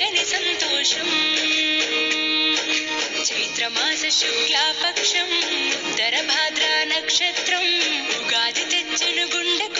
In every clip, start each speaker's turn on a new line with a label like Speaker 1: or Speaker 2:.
Speaker 1: జగని సంతోషం. చైత్రమాస శుక్లాపక్షం ఉత్తర భాద్రా నక్షత్రం ఉగాది తెచ్చెను గుండెకు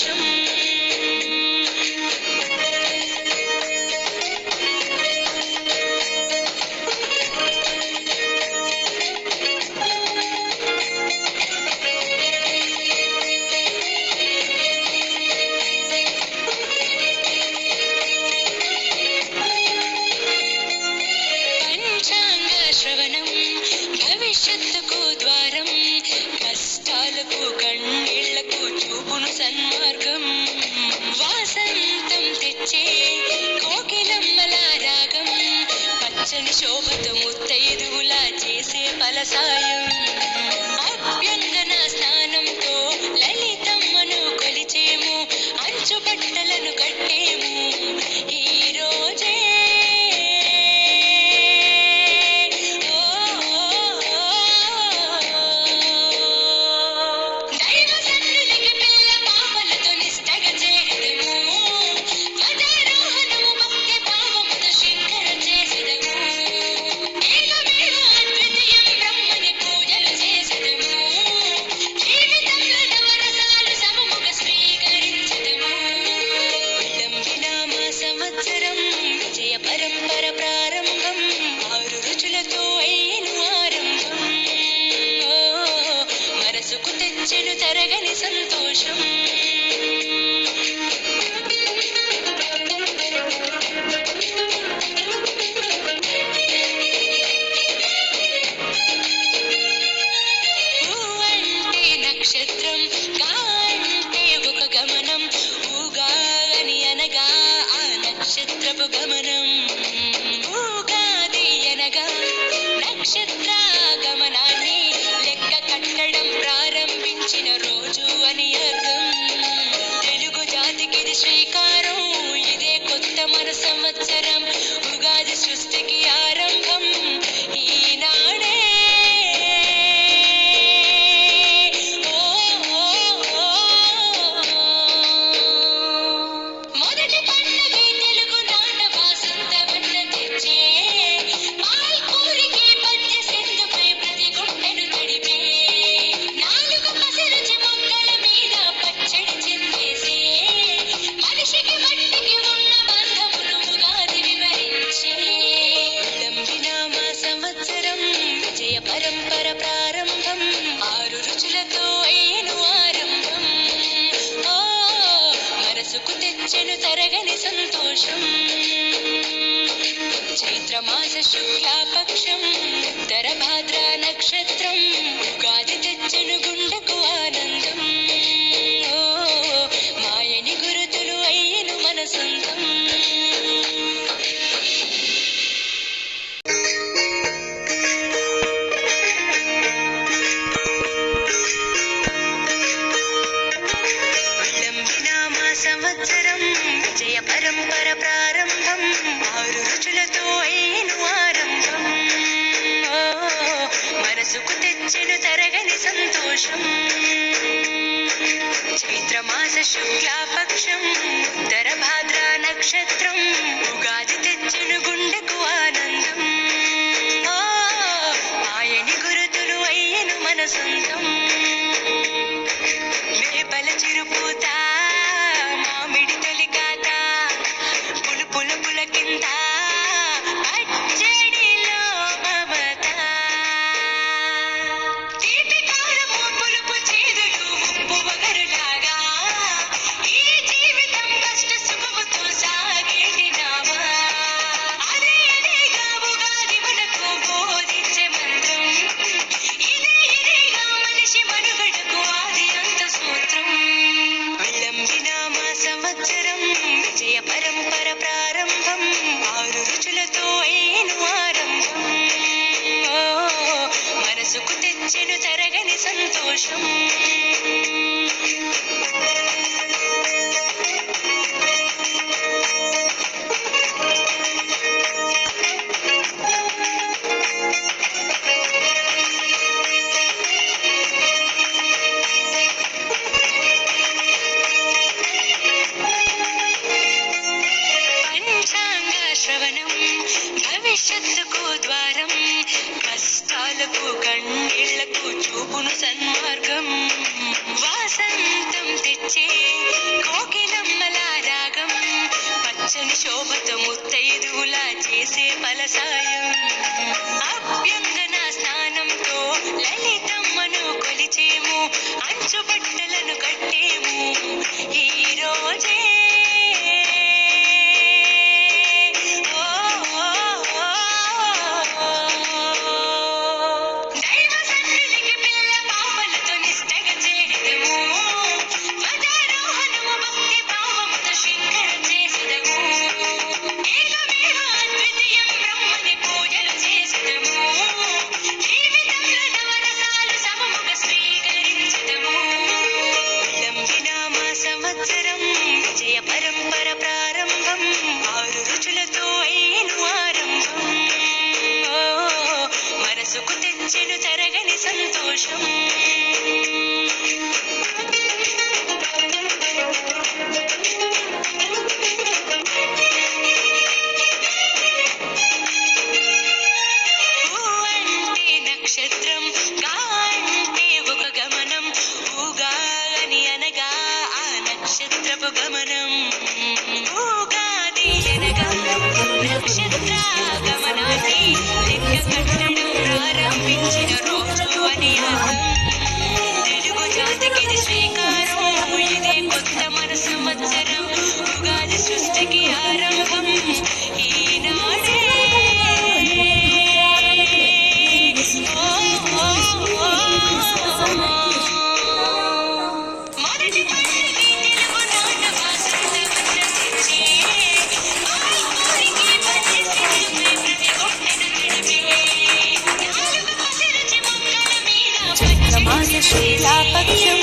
Speaker 1: شمس శోభతో ముత్తైదువులా చేసే ఫలసాయం ಗಮನ చెను తరగని సంతోషం. చైత్రమాస శుక్లాపక్షం ఉత్తర భాద్ర నక్షత్రం గాది తెచ్చను గుణ మనసుకు తెచ్చెను తరగని సంతోషం. చైత్రమాస శుక్లాపక్షం ఉత్తర భాద్ర నక్షత్రం ఉగాది తెచ్చెను గుణ. తెచ్చెను తరగని సంతోషం తెచ్చెను సంతోషం. నక్షత్రం గా అంటే ఒక గమనం. ఊగా అని అనగా ఆ నక్షత్రపు గమనం. నక్షత్ర లెక్క కట్టడం ప్రారంభించిన రోజు అని తెలుగు జాతికి ఇది శ్రీకారం ఇదే కొత్త మన సంవత్సరం ఉగాది సృష్టికి ఆరంభం ఈనాడే
Speaker 2: చైత్రమాస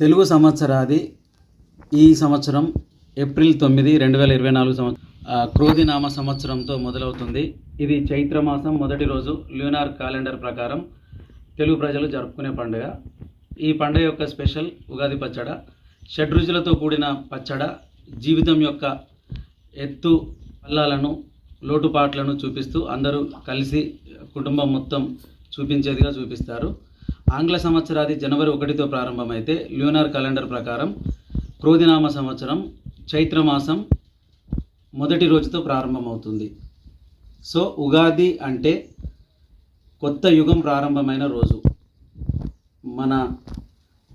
Speaker 3: తెలుగు సంవత్సరాది ఈ సంవత్సరం ఏప్రిల్ తొమ్మిది రెండు వేల ఇరవై నాలుగు సంవత్సరం క్రోధినామ సంవత్సరంతో మొదలవుతుంది. ఇది చైత్రమాసం మొదటి రోజు ల్యూనార్ క్యాలెండర్ ప్రకారం తెలుగు ప్రజలు జరుపుకునే పండుగ. ఈ పండుగ యొక్క స్పెషల్ ఉగాది పచ్చడ షడ్రుచులతో కూడిన పచ్చడ జీవితం యొక్క ఎత్తు పల్లాలను లోటుపాట్లను చూపిస్తూ అందరూ కలిసి కుటుంబం మొత్తం చూపించేదిగా చూపిస్తారు. ఆంగ్ల సంవత్సరాది జనవరి ఒకటితో ప్రారంభమైతే ల్యూనార్ క్యాలెండర్ ప్రకారం క్రోధినామ సంవత్సరం చైత్రమాసం మొదటి రోజుతో ప్రారంభమవుతుంది. సో ఉగాది అంటే కొత్త యుగం ప్రారంభమైన రోజు. మన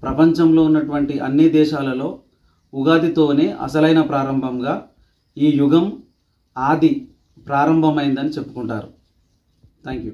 Speaker 3: ప్రపంచంలో ఉన్నటువంటి అన్ని దేశాలలో ఉగాదితోనే అసలైన ప్రారంభంగా ఈ యుగం ఆది ప్రారంభమైందని చెప్పుకుంటారు. Thank you